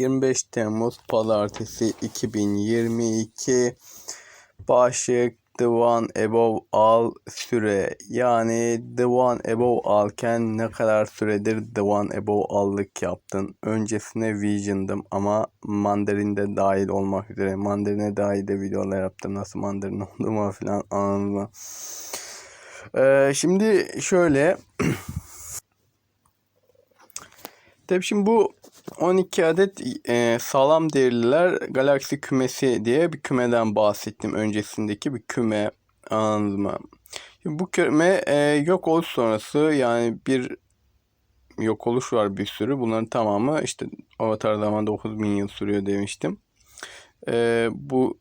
25 Temmuz Pazartesi 2022 Başlık The One Above All süre yani The One Above All'ken ne kadar süredir The One Above All'lık yaptın? Öncesine Vision'dım ama Mandarin'de dahil olmak üzere Mandarin'e dahil de videolar yaptım. Nasıl Mandarin olduğumu falan anladın? Ee, şimdi şöyle Tabii şimdi bu 12 adet e, sağlam değerliler galaksi kümesi diye bir kümeden bahsettim öncesindeki bir küme anladın mı? Şimdi bu küme e, yok oluş sonrası yani bir yok oluş var bir sürü. Bunların tamamı işte Avatar zaman 9000 yıl sürüyor demiştim. E, bu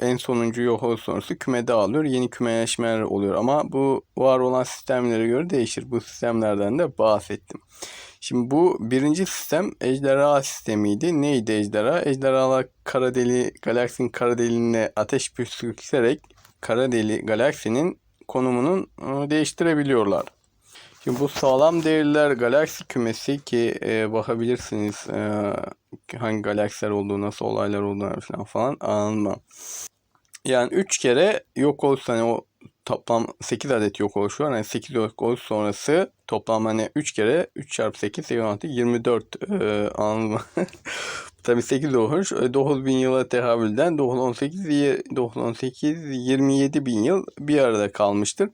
en sonuncu yok oluş sonrası küme dağılıyor. Yeni kümeleşmeler oluyor ama bu var olan sistemlere göre değişir. Bu sistemlerden de bahsettim. Şimdi bu birinci sistem ejderha sistemiydi. Neydi ejderha? Ejderhalar kara deli, galaksinin kara deliğine ateş püskürterek kara deli galaksinin konumunu e, değiştirebiliyorlar. Şimdi bu sağlam değerler galaksi kümesi ki e, bakabilirsiniz e, hangi galaksiler olduğu, nasıl olaylar olduğunu falan falan anlamam. Yani 3 kere yok olsa hani o toplam 8 adet yok oluşu var. Yani 8 yok oluş sonrası toplam hani 3 kere 3 çarpı 8 16 24 e, anladın mı? Tabi 8 oluş 9000 yıla tehavülden 918 918 27 bin yıl bir arada kalmıştır.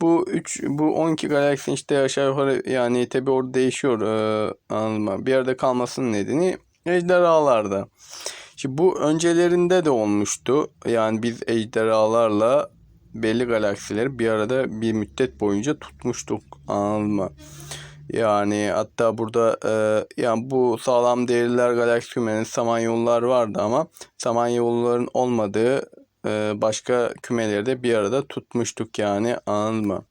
Bu 3 bu 12 galaksi işte aşağı yukarı yani tabi orada değişiyor e, anladın? Bir arada kalmasının nedeni ejderhalarda. Şimdi bu öncelerinde de olmuştu. Yani biz ejderhalarla belli galaksileri bir arada bir müddet boyunca tutmuştuk. Anladın mı? Yani hatta burada e, yani bu sağlam değerler galaksi kümenin samanyolular vardı ama samanyoluların olmadığı e, başka kümeleri de bir arada tutmuştuk yani anladın mı?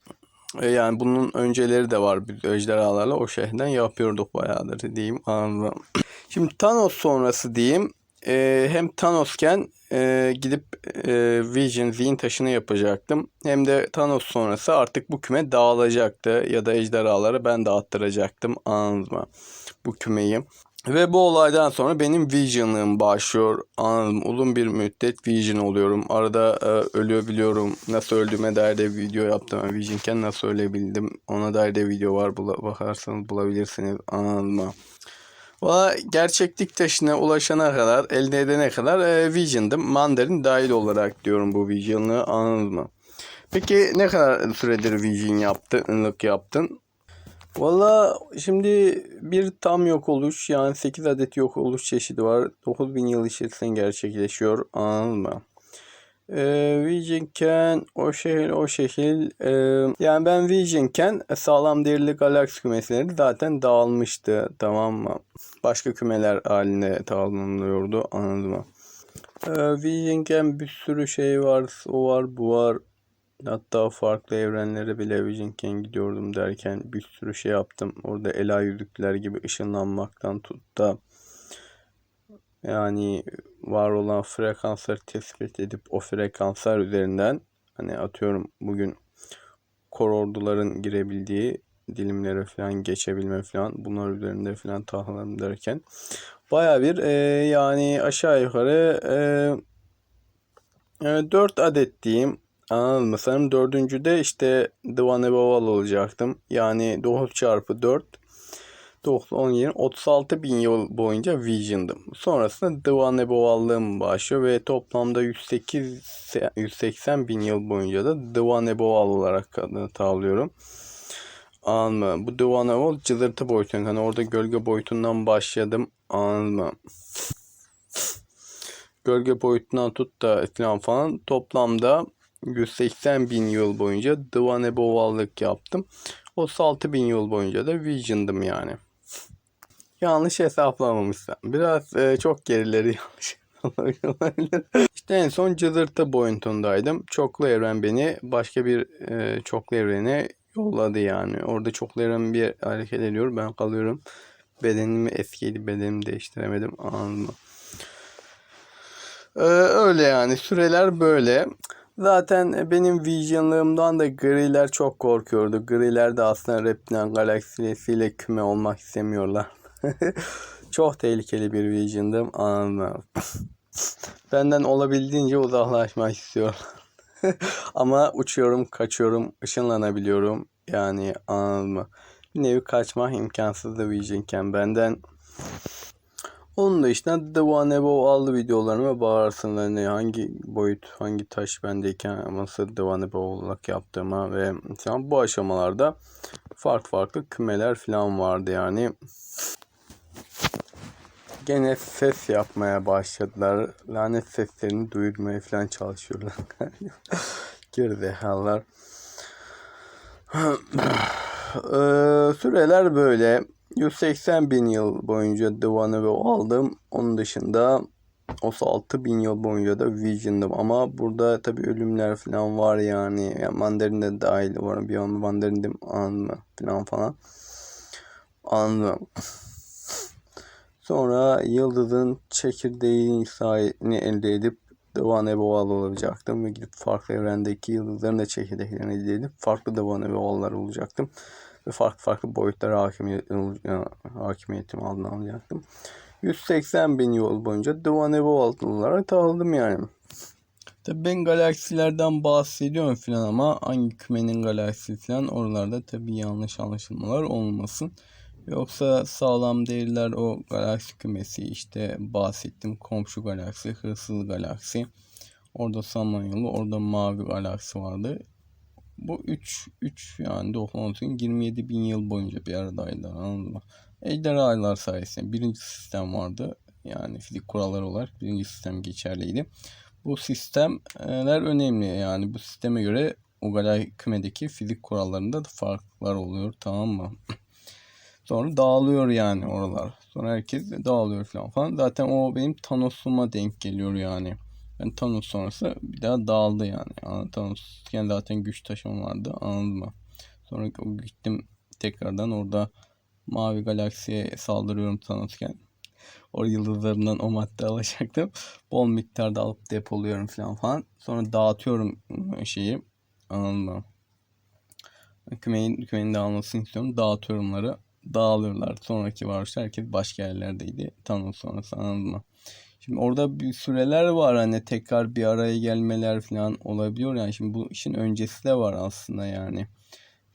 E, yani bunun önceleri de var biz ejderhalarla o şehirden yapıyorduk bayağıdır diyeyim anladın mı? Şimdi Thanos sonrası diyeyim e, hem Thanos'ken e, gidip e, Vision zihin taşını yapacaktım. Hem de Thanos sonrası artık bu küme dağılacaktı ya da ejderhaları ben dağıttıracaktım anladın mı? Bu kümeyi. Ve bu olaydan sonra benim Vision'lığım başlıyor. Anladım. Uzun bir müddet Vision oluyorum. Arada e, ölüyor biliyorum. Nasıl öldüğüme dair de video yaptım. Vision'ken nasıl ölebildim. Ona dair de video var. Bula, bakarsanız bulabilirsiniz. Anladın mı? Valla gerçeklik taşına ulaşana kadar, elde edene kadar e, Vision'dım. Mandarin dahil olarak diyorum bu Vision'lığı anladın mı? Peki ne kadar süredir Vision yaptın, ınlık yaptın? Valla şimdi bir tam yok oluş yani 8 adet yok oluş çeşidi var. 9000 yıl içerisinde gerçekleşiyor anladın mı? Ee, Vision'ken o şehir o şehir e, yani ben Vision'ken sağlam değerli galaksi kümeleri zaten dağılmıştı tamam mı? Başka kümeler haline tamamlanıyordu anladın mı? Ee, Vision'ken bir sürü şey var o var bu var hatta farklı evrenlere bile Vision'ken gidiyordum derken bir sürü şey yaptım. Orada ela yüzükler gibi ışınlanmaktan tut da yani var olan frekansları tespit edip o frekanslar üzerinden hani atıyorum bugün kor orduların girebildiği dilimlere falan geçebilme falan bunlar üzerinde falan tahlanım derken baya bir e, yani aşağı yukarı e, e, 4 adet diyeyim anladın mı? Sanırım dördüncüde işte The One Above All olacaktım. Yani 9 çarpı 4 90, 20, 36 bin yıl boyunca Vision'dım. Sonrasında Divane Boğallığım başlıyor ve toplamda 108, 180 bin yıl boyunca da Divane Boğal olarak adını tağlıyorum. Anladın mı? Bu Divane Boğal cızırtı boyutundan. Hani orada gölge boyutundan başladım. Anladın mı? Gölge boyutundan tut da falan falan toplamda 180 bin yıl boyunca Divane Boğallık yaptım. 36 bin yıl boyunca da Vision'dım yani yanlış hesaplamamışsam. Biraz e, çok gerileri yanlış. İşte en son cızırtı boyutundaydım. Çoklu evren beni başka bir e, çoklu evrene yolladı yani. Orada çoklu evren bir hareket ediyor. Ben kalıyorum. Bedenimi eskiydi. Bedenimi değiştiremedim. Anladın mı? Ee, öyle yani. Süreler böyle. Zaten benim vizyonlarımdan da griler çok korkuyordu. Griler de aslında Reptilen galaksisiyle küme olmak istemiyorlar. Çok tehlikeli bir Vision'dım anladın mı? Benden olabildiğince uzaklaşmak istiyorum. Ama uçuyorum, kaçıyorum, ışınlanabiliyorum. Yani anladın mı? Bir nevi kaçmak imkansızdı Vision'ken benden. Onun dışında The One Above aldı videolarıma bağırsınlar ne hangi boyut hangi taş bendeyken nasıl The One Above olarak yaptığıma ve bu aşamalarda farklı farklı kümeler falan vardı yani. Gene ses yapmaya başladılar. Lanet seslerini duyurmaya falan çalışıyorlar. Gerizekalılar. Ee, süreler böyle. 180 bin yıl boyunca One ve aldım. Onun dışında 36 bin yıl boyunca da Vision'dım. Ama burada tabi ölümler falan var yani. yani Mandarin de dahil var. Bir an Mandarin'dim anlı falan falan. Anlı. Sonra yıldızın çekirdeğini elde edip Devan Ebeval olacaktım ve gidip farklı evrendeki yıldızların da çekirdeklerini elde edip farklı Devan Ebevallar olacaktım. Ve farklı farklı boyutlara hakimiyet, hakimiyetim altına alacaktım. 180 bin yıl boyunca Devan Ebeval olarak dağıldım yani. Tabi ben galaksilerden bahsediyorum filan ama hangi kümenin galaksisi filan oralarda tabi yanlış anlaşılmalar olmasın. Yoksa sağlam değiller o galaksi kümesi işte bahsettim komşu galaksi, hırsız galaksi. Orada Samanyolu, orada mavi galaksi vardı. Bu 3 3 yani 90 27 bin yıl boyunca bir aradaydı anladın mı? Ejderhalar sayesinde birinci sistem vardı. Yani fizik kuralları olarak birinci sistem geçerliydi. Bu sistemler önemli yani bu sisteme göre o galaksi kümedeki fizik kurallarında da farklar oluyor tamam mı? Sonra dağılıyor yani oralar. Sonra herkes dağılıyor falan falan. Zaten o benim Thanos'uma denk geliyor yani. Yani Thanos sonrası bir daha dağıldı yani. yani Thanos'ken zaten güç taşım vardı anladın mı? Sonra gittim tekrardan orada Mavi Galaksi'ye saldırıyorum Thanos'ken. O yıldızlarından o madde alacaktım. Bol miktarda alıp depoluyorum falan falan. Sonra dağıtıyorum şeyi. Anladın mı? Kümenin, kümenin dağılmasını istiyorum. Dağıtıyorumları dağılıyorlar. Sonraki varışta herkes başka yerlerdeydi. Thanos sonrası anladın mı? Şimdi orada bir süreler var hani tekrar bir araya gelmeler falan olabiliyor. Yani şimdi bu işin öncesi de var aslında yani.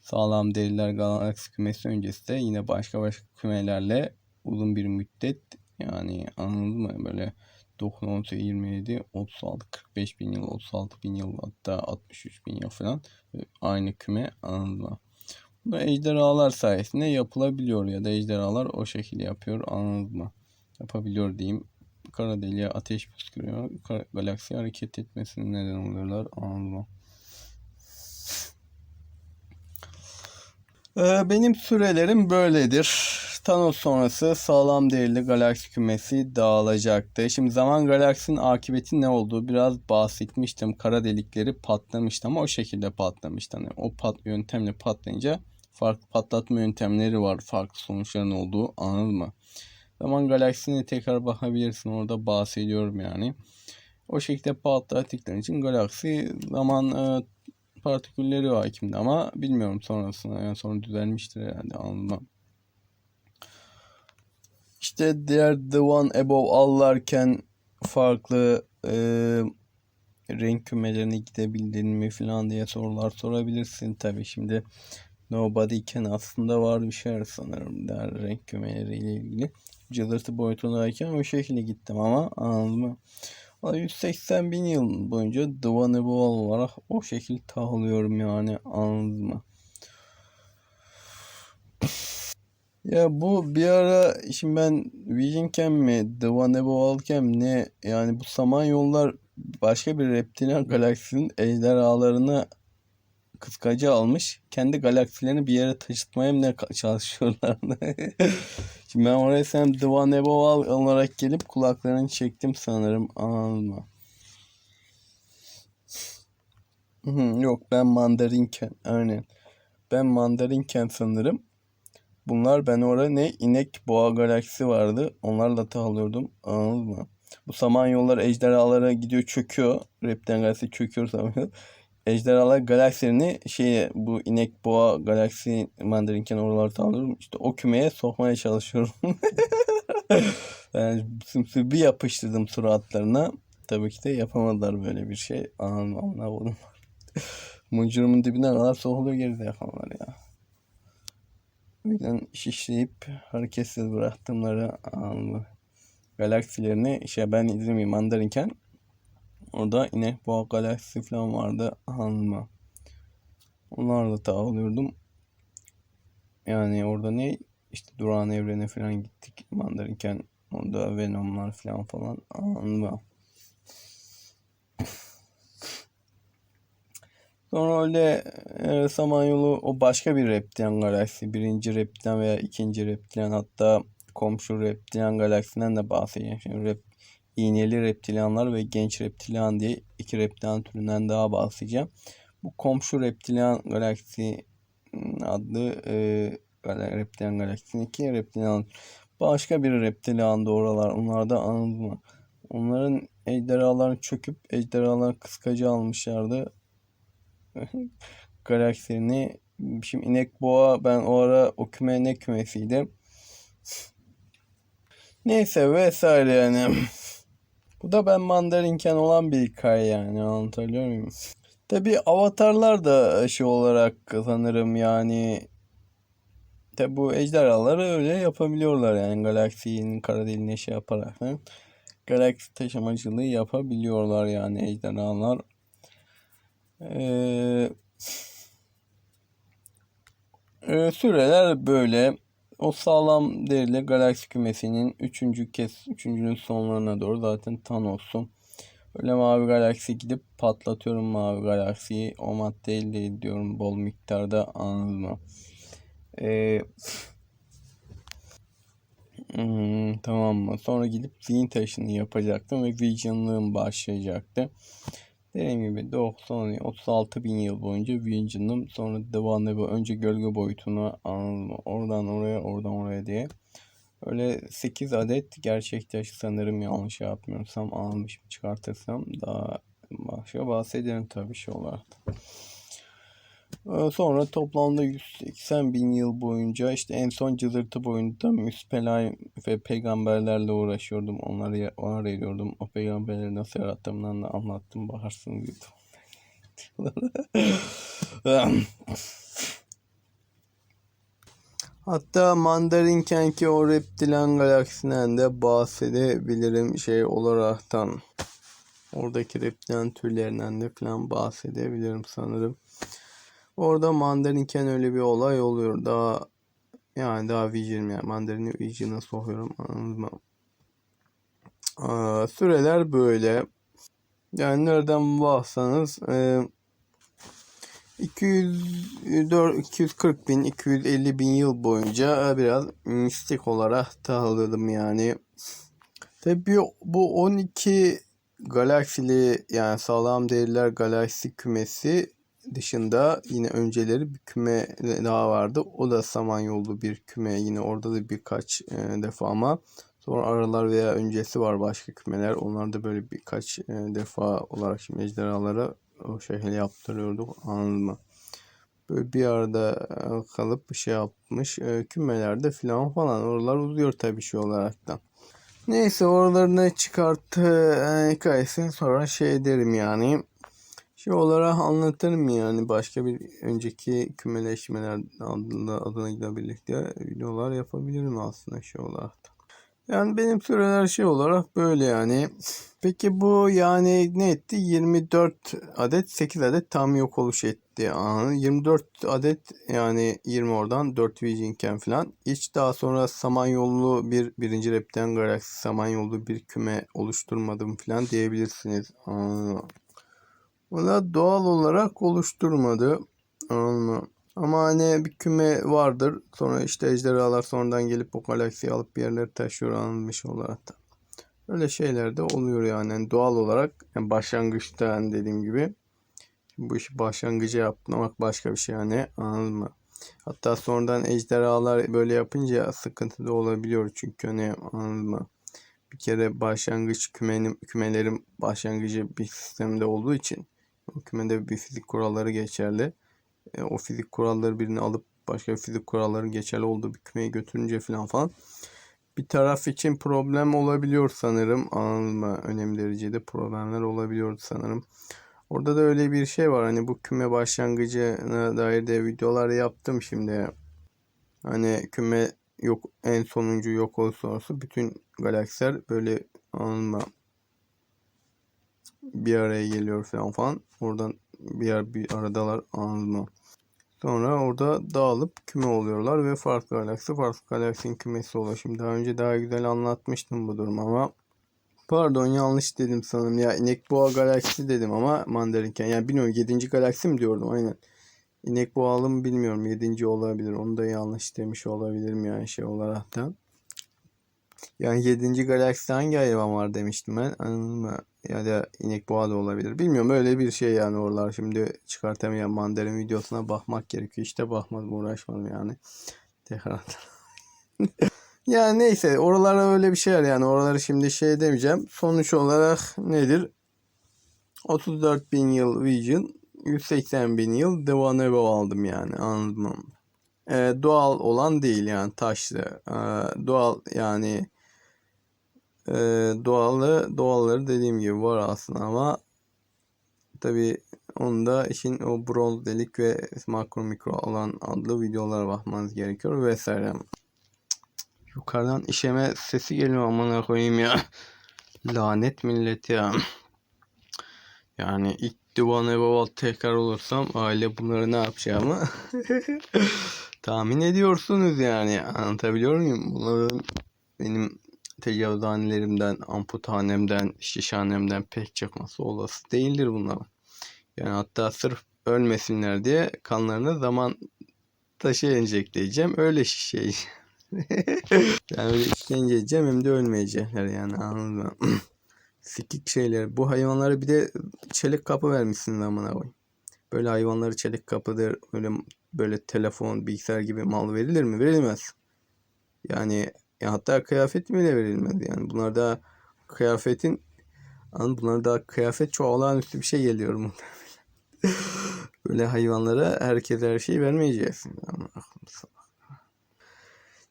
Sağlam deliler galaksi kümesi öncesi de yine başka başka kümelerle uzun bir müddet yani anladın mı? Böyle 9, 18, 27, 36, 45 bin yıl, 36 bin yıl hatta 63 bin yıl falan aynı küme anladın mı? Bu ejderhalar sayesinde yapılabiliyor ya da ejderhalar o şekilde yapıyor anladın mı? Yapabiliyor diyeyim. Kara deliğe ateş püskürüyor. Galaksi hareket etmesine neden oluyorlar anladın mı? Ee, benim sürelerim böyledir. Thanos sonrası sağlam değerli galaksi kümesi dağılacaktı. Şimdi zaman galaksinin akıbeti ne olduğu biraz bahsetmiştim. Kara delikleri patlamıştı ama o şekilde patlamıştı. Hani o pat yöntemle patlayınca farklı patlatma yöntemleri var. Farklı sonuçların olduğu anladın mı? Zaman galaksisine tekrar bakabilirsin. Orada bahsediyorum yani. O şekilde patlattıkları için galaksi zaman e, partikülleri hakimdi ama bilmiyorum sonrasında yani sonra düzelmiştir herhalde anlamam. İşte diğer The One Above All'larken farklı e, renk kümelerine gidebildin mi falan diye sorular sorabilirsin tabi şimdi Nobody iken aslında var bir şey sanırım der renk kümeleriyle ilgili. Cılırtı boyutundayken o şekilde gittim ama anladın mı? 180 bin yıl boyunca The One olarak o şekilde tahılıyorum yani anladın mı? Ya bu bir ara şimdi ben Vision mi The One alırken ne yani bu Samanyollar başka bir reptilian galaksinin ejderhalarını kıskacı almış. Kendi galaksilerini bir yere taşıtmaya mı ne çalışıyorlar? Şimdi ben oraya sen One Above olarak gelip kulaklarını çektim sanırım. Anladın Yok ben mandarinken aynen. Ben mandarinken sanırım. Bunlar ben orada ne inek boğa galaksi vardı. Onlarla takılıyordum. Anladın mı? Bu samanyollar ejderhalara gidiyor çöküyor. Repten galaksi çöküyor samanyol ejderhalar galaksilerini şey bu inek boğa galaksi mandarinken oralarda alıyorum. İşte o kümeye sokmaya çalışıyorum. yani sımsıkı bir yapıştırdım suratlarına. Tabii ki de yapamadılar böyle bir şey. Anam oğlum. Mucurumun dibinden kadar soğuluyor geride yakanlar ya. O şişleyip hareketsiz bıraktımları anlı galaksilerini işte ben izlemeyeyim mandarinken orada inek boğa galaksisi falan vardı anma. Onlarla tavlıyordum. Yani orada ne işte durağan evrene falan gittik mandarinken orada Venom'lar falan falan anma. Sonra öyle e, Samanyolu o başka bir reptilyan galaksi. Birinci reptilyan veya ikinci reptilyan hatta komşu reptilyan galaksisinden de bahsedeceğim. Şimdi rep, iğneli reptilyanlar ve genç reptilyan diye iki reptilyan türünden daha bahsedeceğim. Bu komşu reptilyan galaksi adlı e, reptilyan galaksisinin iki reptilyan başka bir reptilyan oralar. Onlar da anılma. Onların ejderhalarını çöküp ejderhalar kıskacı almışlardı. Galaksilerini şimdi inek boğa ben o ara o küme ne kümesiydi. Neyse vesaire yani. Bu da ben mandarinken olan bir hikaye yani anlatabiliyor muyum? Tabi avatarlar da şey olarak sanırım yani Tabi bu ejderhaları öyle yapabiliyorlar yani galaksinin kara deliğine şey yaparak. He? Galaksi taşımacılığı yapabiliyorlar yani ejderhalar. Ee, e, süreler böyle. O sağlam değerli galaksi kümesinin üçüncü kez, üçüncünün sonlarına doğru zaten Thanos'um. Öyle mavi galaksi gidip patlatıyorum mavi galaksiyi. O madde elde ediyorum bol miktarda anladın mı? Ee, hmm, tamam mı? Sonra gidip zihin taşını yapacaktım ve visionlığım başlayacaktı. Dediğim gibi 90 36 bin yıl boyunca Vision'ım sonra devam ediyor. Önce gölge boyutuna oradan oraya oradan oraya diye. Öyle 8 adet gerçek taş sanırım yanlış yapmıyorsam almışım çıkartırsam daha başka bahsederim tabii şey olarak. Ee, sonra toplamda 180 bin yıl boyunca işte en son cızırtı boyunda müspelay ve peygamberlerle uğraşıyordum. Onları ediyordum. O peygamberleri nasıl yarattığımdan da anlattım. Bakarsınız Hatta Mandarinkenki o reptilen galaksisinden de bahsedebilirim şey olaraktan. Oradaki reptilen türlerinden de falan bahsedebilirim sanırım. Orada mandarinken öyle bir olay oluyor. Daha yani daha Vision yani mandarini Vision'a sokuyorum anladın mı? Aa, süreler böyle. Yani nereden baksanız e, 204, 240 bin, 250 bin yıl boyunca biraz mistik olarak takıldım yani. Tabi bu 12 galaksili yani sağlam değerler galaksi kümesi dışında yine önceleri bir küme daha vardı. O da Samanyolu bir küme. Yine orada da birkaç e, defa ama sonra aralar veya öncesi var başka kümeler. Onlar da böyle birkaç e, defa olarak şimdi ejderhalara o şekilde yaptırıyorduk. Anladın mı? Böyle bir arada e, kalıp bir şey yapmış. E, kümelerde filan falan. Oralar uzuyor tabii şey olaraktan. Neyse oralarını çıkarttı e, hikayesini sonra şey derim yani şey olarak anlatırım yani başka bir önceki kümeleşmeler adında adına birlikte videolar yapabilirim aslında şey olarak da. Yani benim süreler şey olarak böyle yani. Peki bu yani ne etti? 24 adet 8 adet tam yok oluş etti. Yani 24 adet yani 20 oradan 4 Visionken falan. Hiç daha sonra Samanyolu bir birinci repten galaksi Samanyolu bir küme oluşturmadım falan diyebilirsiniz. Aa. Buna doğal olarak oluşturmadı. Anladın Ama hani bir küme vardır. Sonra işte ejderhalar sonradan gelip o galaksiyi alıp bir yerlere taşıyor anılmış olarak da. Öyle şeyler de oluyor yani, yani doğal olarak yani başlangıçta hani dediğim gibi bu işi başlangıcı yapmak başka bir şey yani anladın mı? Hatta sonradan ejderhalar böyle yapınca sıkıntı da olabiliyor çünkü hani anladın mı? Bir kere başlangıç kümenim, kümelerin başlangıcı bir sistemde olduğu için kümede bir fizik kuralları geçerli. E, o fizik kuralları birini alıp başka bir fizik kuralların geçerli olduğu bir kümeye götürünce falan falan bir taraf için problem olabiliyor sanırım. Mı? Önemli derecede problemler olabiliyor sanırım. Orada da öyle bir şey var. Hani bu küme başlangıcına dair de videolar yaptım şimdi. Hani küme yok en sonuncu yok olursa olsa bütün galaksiler böyle mı? Bir araya geliyor falan falan. Oradan bir yer bir aradalar anladın mı? Sonra orada dağılıp küme oluyorlar ve farklı galaksi farklı galaksinin kümesi oluyor. Şimdi daha önce daha güzel anlatmıştım bu durumu ama pardon yanlış dedim sanırım ya inek boğa galaksi dedim ama mandarinken yani bilmiyorum 7. galaksi mi diyordum aynen. İnek boğalı mı bilmiyorum 7. olabilir onu da yanlış demiş olabilirim yani şey olarak da. Yani 7. galakside hangi hayvan var demiştim ben. Anladın mı? Ya da inek boğa da olabilir. Bilmiyorum öyle bir şey yani oralar. Şimdi çıkartamayan mandarin videosuna bakmak gerekiyor. İşte bakmadım uğraşmadım yani. Tekrar. yani neyse oralara öyle bir şey var yani. Oraları şimdi şey demeyeceğim. Sonuç olarak nedir? 34 bin yıl Vision 180 bin yıl Devan Evo aldım yani anladın mı? Ee, doğal olan değil yani taşlı. Ee, doğal yani e, doğalı doğalları dediğim gibi var aslında ama tabi onda işin o bronz delik ve makro mikro olan adlı videolara bakmanız gerekiyor vesaire. Yukarıdan işeme sesi geliyor amına koyayım ya. Lanet millet ya. Yani ilk Divan Evaval tekrar olursam aile bunları ne yapacağımı tahmin ediyorsunuz yani. Anlatabiliyor muyum? Bunların benim tecavüzhanelerimden, amputanemden, şişhanemden pek çıkması olası değildir bunlar. Yani hatta sırf ölmesinler diye kanlarına zaman taşı enjekte Öyle şişe yani öyle işkence edeceğim hem de ölmeyecekler yani anladın mı? Sikik şeyler. Bu hayvanlara bir de çelik kapı vermişsin amına koy. Böyle hayvanları çelik kapıdır. Öyle böyle telefon, bilgisayar gibi mal verilir mi? Verilmez. Yani ya hatta kıyafet bile verilmez yani. Bunlar da kıyafetin Anladın bunlar da kıyafet çok olağanüstü bir şey geliyor mu? Böyle hayvanlara herkes her şeyi vermeyeceksin. Ama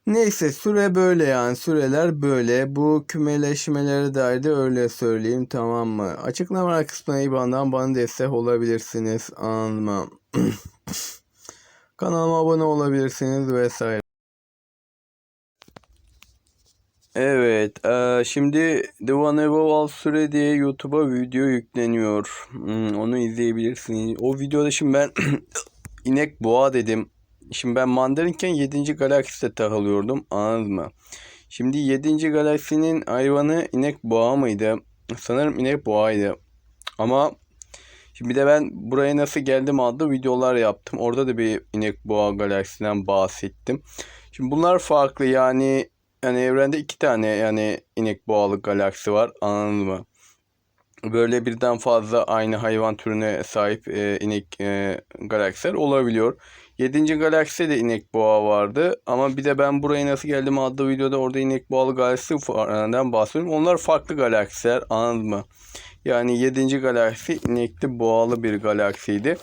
Neyse süre böyle yani süreler böyle. Bu kümeleşmelere dair de öyle söyleyeyim tamam mı? Açıklama kısmına IBAN'dan bana destek olabilirsiniz anlamam. Kanalıma abone olabilirsiniz vesaire. Evet, e, şimdi The One Above Süre diye YouTube'a video yükleniyor. Hmm, onu izleyebilirsiniz. O videoda şimdi ben inek boğa dedim. Şimdi ben mandarinken 7. galakside takılıyordum. Anladın mı? Şimdi 7. galaksinin hayvanı inek boğa mıydı? Sanırım inek boğaydı. Ama şimdi de ben buraya nasıl geldim adlı videolar yaptım. Orada da bir inek boğa galaksiden bahsettim. Şimdi bunlar farklı yani yani evrende iki tane yani inek boğalı galaksi var anladın mı? Böyle birden fazla aynı hayvan türüne sahip e, inek e, galaksiler olabiliyor. 7. galakside de inek boğa vardı. Ama bir de ben buraya nasıl geldim adlı videoda orada inek boğalı galaksiden bahsediyorum. Onlar farklı galaksiler anladın mı? Yani 7. galaksi inekli boğalı bir galaksiydi.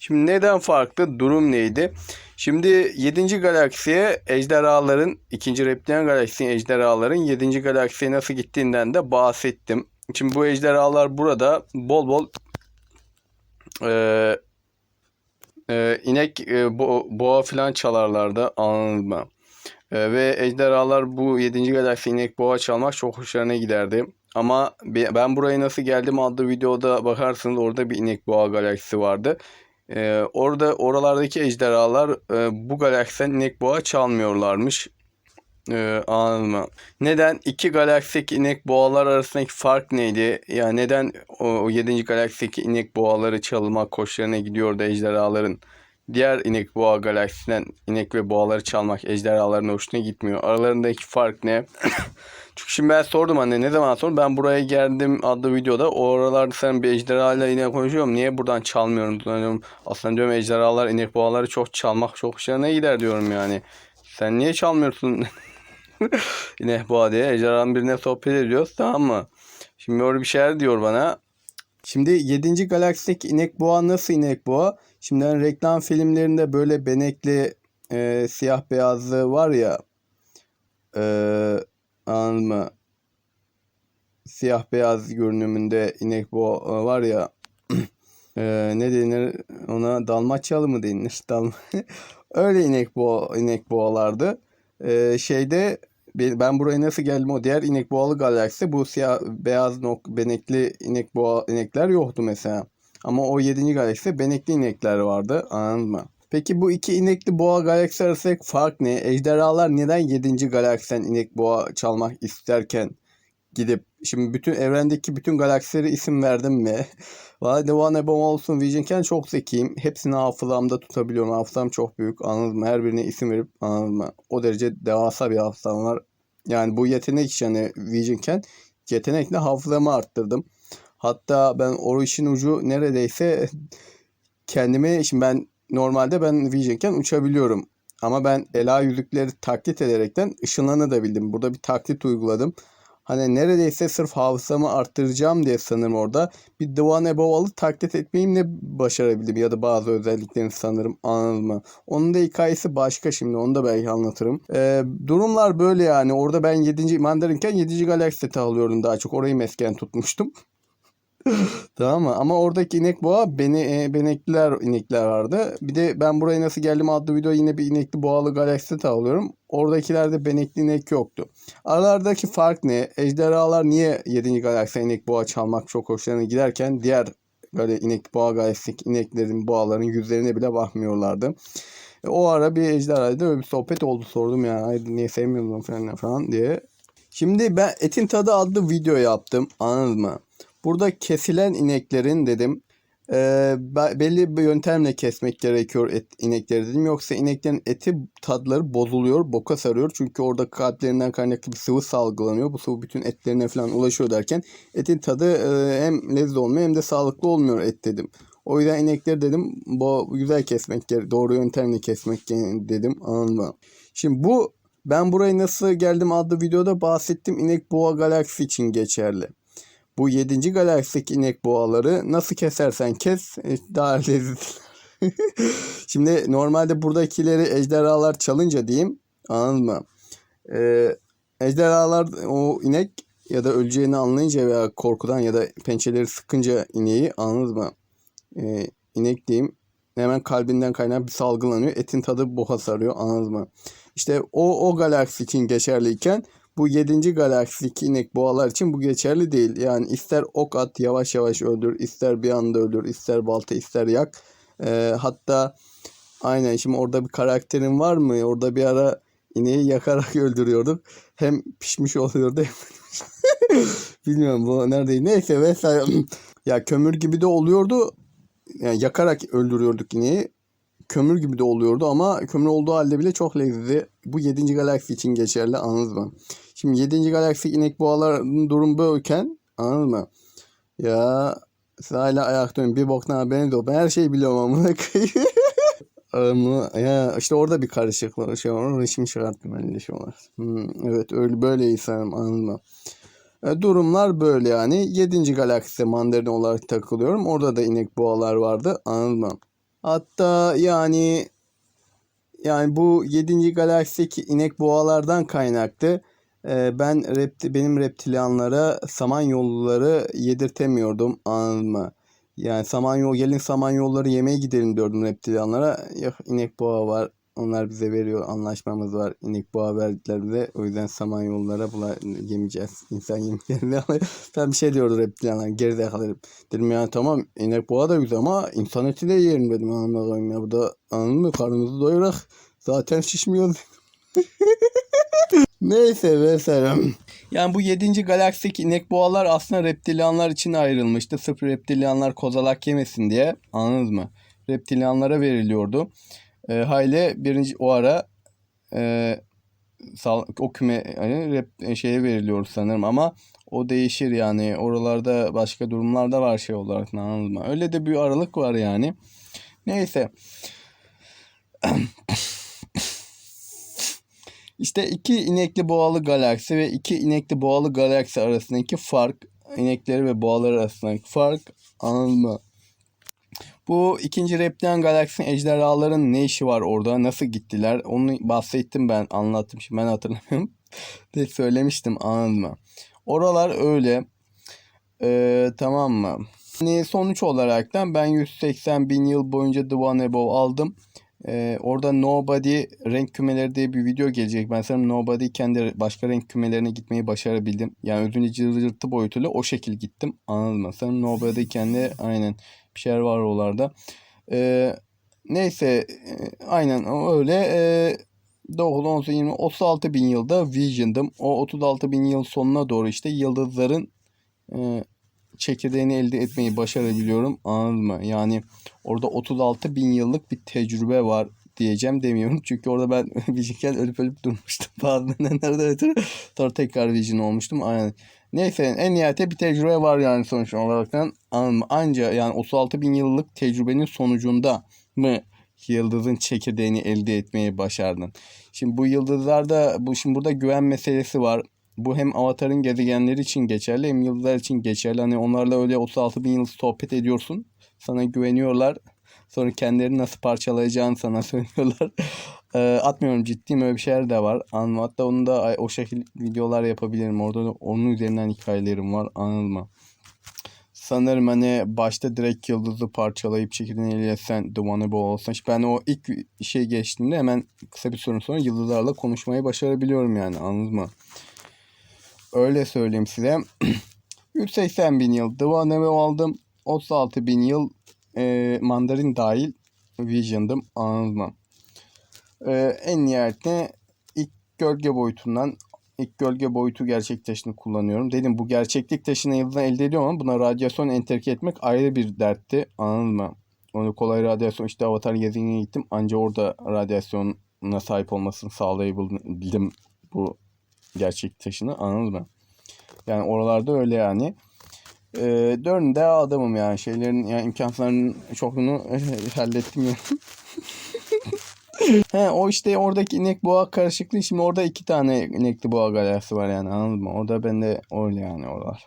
Şimdi neden farklı? Durum neydi? Şimdi 7. galaksiye ejderhaların, 2. reptilyen galaksinin ejderhaların 7. galaksiye nasıl gittiğinden de bahsettim. Şimdi bu ejderhalar burada bol bol e, e, inek e, bo boğa falan çalarlardı mı? E, ve ejderhalar bu 7. galaksi inek boğa çalmak çok hoşlarına giderdi. Ama ben buraya nasıl geldim adlı videoda bakarsınız orada bir inek boğa galaksisi vardı. Ee, orada oralardaki ejderhalar e, bu galaksiden inek boğa çalmıyorlarmış. Ee, anladın mı? Neden? iki galaksideki inek boğalar arasındaki fark neydi? Yani neden o, o 7. galaksideki inek boğaları çalmak koşlarına gidiyordu ejderhaların? Diğer inek boğa galaksisinden inek ve boğaları çalmak ejderhaların hoşuna gitmiyor. Aralarındaki fark ne? Çünkü şimdi ben sordum anne ne zaman sordum. Ben buraya geldim adlı videoda. O oralarda sen bir ejderhalarla yine konuşuyorum. Niye buradan çalmıyorum? Diyorum. Aslında diyorum ejderhalar inek boğaları çok çalmak çok hoşlarına gider diyorum yani. Sen niye çalmıyorsun? inek boğa diye. Ejderhanın birine sohbet ediyoruz tamam mı? Şimdi öyle bir şeyler diyor bana. Şimdi 7. galaksideki inek boğa nasıl inek boğa? Şimdi hani reklam filmlerinde böyle benekli e, siyah beyazlı var ya e, Anladın mı? Siyah beyaz görünümünde inek boğa var ya e, ne denir ona dalmaçyalı mı denir? Dal Öyle inek boğa inek boğalardı. E, şeyde ben buraya nasıl geldim o diğer inek boğalı galaksi bu siyah beyaz nok benekli inek boğa inekler yoktu mesela. Ama o 7. galakside benekli inekler vardı anladın mı? Peki bu iki inekli boğa galaksi arasındaki fark ne? Ejderhalar neden 7. galaksiden inek boğa çalmak isterken gidip şimdi bütün evrendeki bütün galaksilere isim verdim mi? Valla Devan Ebom olsun Visionken çok zekiyim. Hepsini hafızamda tutabiliyorum. Hafızam çok büyük anladın mı? Her birine isim verip anladın mı? O derece devasa bir hafızam var. Yani bu yetenek için hani Visionken yetenekle hafızamı arttırdım. Hatta ben o ucu neredeyse kendime şimdi ben normalde ben Visionken uçabiliyorum. Ama ben ela yüzükleri taklit ederekten ışınlanabildim. Burada bir taklit uyguladım. Hani neredeyse sırf hafızamı arttıracağım diye sanırım orada. Bir One Above taklit etmeyimle başarabildim. Ya da bazı özelliklerini sanırım anladın mı? Onun da hikayesi başka şimdi. Onu da belki anlatırım. Ee, durumlar böyle yani. Orada ben 7. Mandarinken 7. Galaxy seti alıyordum daha çok. Orayı mesken tutmuştum. Tamam mı? Ama oradaki inek boğa beni, e, benekliler inekler vardı. Bir de ben buraya nasıl geldim adlı video yine bir inekli boğalı galaksi alıyorum. Oradakilerde benekli inek yoktu. Aralardaki fark ne? Ejderhalar niye 7. galaksi inek boğa çalmak çok hoşlarına giderken diğer böyle inek boğa galaksi ineklerin boğaların yüzlerine bile bakmıyorlardı. E, o ara bir ejderhayla öyle bir sohbet oldu sordum ya. Ay, niye sevmiyordun falan falan diye. Şimdi ben Etin Tadı adlı video yaptım. Anladın mı? Burada kesilen ineklerin dedim e, belli bir yöntemle kesmek gerekiyor et, inekleri dedim. Yoksa ineklerin eti tadları bozuluyor, boka sarıyor. Çünkü orada kalplerinden kaynaklı bir sıvı salgılanıyor. Bu sıvı bütün etlerine falan ulaşıyor derken etin tadı e, hem lezzetli olmuyor hem de sağlıklı olmuyor et dedim. O yüzden inekleri dedim bu güzel kesmek doğru yöntemle kesmek dedim anladın mı? Şimdi bu ben buraya nasıl geldim adlı videoda bahsettim. İnek boğa galaksi için geçerli. Bu 7. galaksideki inek boğaları nasıl kesersen kes e, daha lezzetli. Şimdi normalde buradakileri ejderhalar çalınca diyeyim anladın mı? Ee, ejderhalar o inek ya da öleceğini anlayınca veya korkudan ya da pençeleri sıkınca ineği anladın mı? Ee, inek diyeyim hemen kalbinden kaynağı bir salgılanıyor. Etin tadı boğa sarıyor anladın mı? İşte o o galaksi için geçerliyken bu 7. galaksideki inek boğalar için bu geçerli değil. Yani ister ok at yavaş yavaş öldür, ister bir anda öldür, ister balta, ister yak. Ee, hatta aynen şimdi orada bir karakterin var mı? Orada bir ara ineği yakarak öldürüyorduk. Hem pişmiş oluyordu hem Bilmiyorum bu neredeydi. Neyse vesaire. ya kömür gibi de oluyordu. Yani yakarak öldürüyorduk ineği kömür gibi de oluyordu ama kömür olduğu halde bile çok lezzetli. Bu 7. galaksi için geçerli anladınız mı? Şimdi 7. galaksi inek boğaların durum böyleken anladın mı? Ya siz hala ayaktayım bir boktan haberiniz yok. Ben her şeyi biliyorum ama Ama ya işte orada bir karışıklık şey var. Resim çıkarttım ben de şey var. Hmm, evet öyle böyle insanım anladın mı? E, durumlar böyle yani. 7. galakside mandarin olarak takılıyorum. Orada da inek boğalar vardı. Anladın mı? Hatta yani yani bu 7. galaksideki inek boğalardan kaynaklı ben repti, benim reptilyanlara samanyolluları yedirtemiyordum anladın mı? Yani samanyol gelin samanyolları yemeye gidelim diyordum reptilyanlara. Yok inek boğa var onlar bize veriyor. Anlaşmamız var. İnek boğa verdikler bize. O yüzden samanyollara bula yemeyeceğiz. İnsan yemeklerini Ben bir şey diyordu reptilyanlar. Gerizekalı. Dedim ya tamam inek boğa da güzel ama insan eti de yiyelim dedim. Anladın ya. Bu da anladın mı? Karnımızı doyurak. Zaten şişmiyoruz. Neyse vesaire. Yani bu 7. galaksideki inek boğalar aslında reptilyanlar için ayrılmıştı. Sırf reptilyanlar kozalak yemesin diye. Anladınız mı? Reptilyanlara veriliyordu. E, Hayle birinci o ara e, sal, o küme yani rap, şeye veriliyor sanırım ama o değişir yani. Oralarda başka durumlar da var şey olarak anladın mı? Öyle de bir aralık var yani. Neyse. İşte iki inekli boğalı galaksi ve iki inekli boğalı galaksi arasındaki fark, inekleri ve boğalar arasındaki fark anladın mı? Bu ikinci Reptilen Galaksinin ejderhaların ne işi var orada? Nasıl gittiler? Onu bahsettim ben anlattım. Şimdi ben hatırlamıyorum. de söylemiştim anladın mı? Oralar öyle. Ee, tamam mı? Hani sonuç olarak da ben 180 bin yıl boyunca The One Above aldım. Ee, orada Nobody renk kümeleri diye bir video gelecek. Ben sanırım Nobody kendi başka renk kümelerine gitmeyi başarabildim. Yani özünde cırcırtı boyutuyla o şekil gittim. Anladın mı? Sanırım Nobody kendi aynen bir şeyler var oralarda. Ee, neyse e, aynen öyle. Ee, 9, 10, 20, 36 bin yılda Vision'dım. O 36 bin yıl sonuna doğru işte yıldızların e, çekirdeğini elde etmeyi başarabiliyorum. Anladın mı? Yani orada 36 bin yıllık bir tecrübe var diyeceğim demiyorum. Çünkü orada ben Vision'ken ölüp ölüp durmuştum. Bazı nedenlerden ötürü. Sonra tekrar Vision olmuştum. Aynen. Neyse en nihayete bir tecrübe var yani sonuç olaraktan. Anca yani 36 bin yıllık tecrübenin sonucunda mı yıldızın çekirdeğini elde etmeyi başardın. Şimdi bu yıldızlarda bu şimdi burada güven meselesi var. Bu hem Avatar'ın gezegenleri için geçerli hem yıldızlar için geçerli. Hani onlarla öyle 36 bin yıl sohbet ediyorsun. Sana güveniyorlar. Sonra kendilerini nasıl parçalayacağını sana söylüyorlar. Ee, atmıyorum ciddiyim öyle bir şeyler de var. Anladın mı? Hatta onu da o şekilde videolar yapabilirim. Orada da onun üzerinden hikayelerim var. Mı? Sanırım hani başta direkt yıldızı parçalayıp çekirdeğini ele etsen The Above olsan. İşte ben o ilk şey geçtiğimde hemen kısa bir süre sonra yıldızlarla konuşmayı başarabiliyorum yani anladın mı? Öyle söyleyeyim size. 180 bin yıl Above aldım. 36 bin yıl e, Mandarin dahil Vision'dım anladın mı? E, en nihayetinde ilk gölge boyutundan ilk gölge boyutu gerçek taşını kullanıyorum. Dedim bu gerçeklik taşını yıldızdan elde ediyorum ama buna radyasyon entegre etmek ayrı bir dertti. Anladın mı? Onu kolay radyasyon işte Avatar gezegenine gittim. Anca orada radyasyona sahip olmasını sağlayabildim bu gerçek taşını. Anladın mı? Yani oralarda öyle yani. Ee, dörnde adamım yani şeylerin yani imkanlarının çokluğunu hallettim yani. He o işte oradaki inek boğa karışıklığı şimdi orada iki tane inekli boğa galaksi var yani anladın mı? Orada bende öyle yani oralar.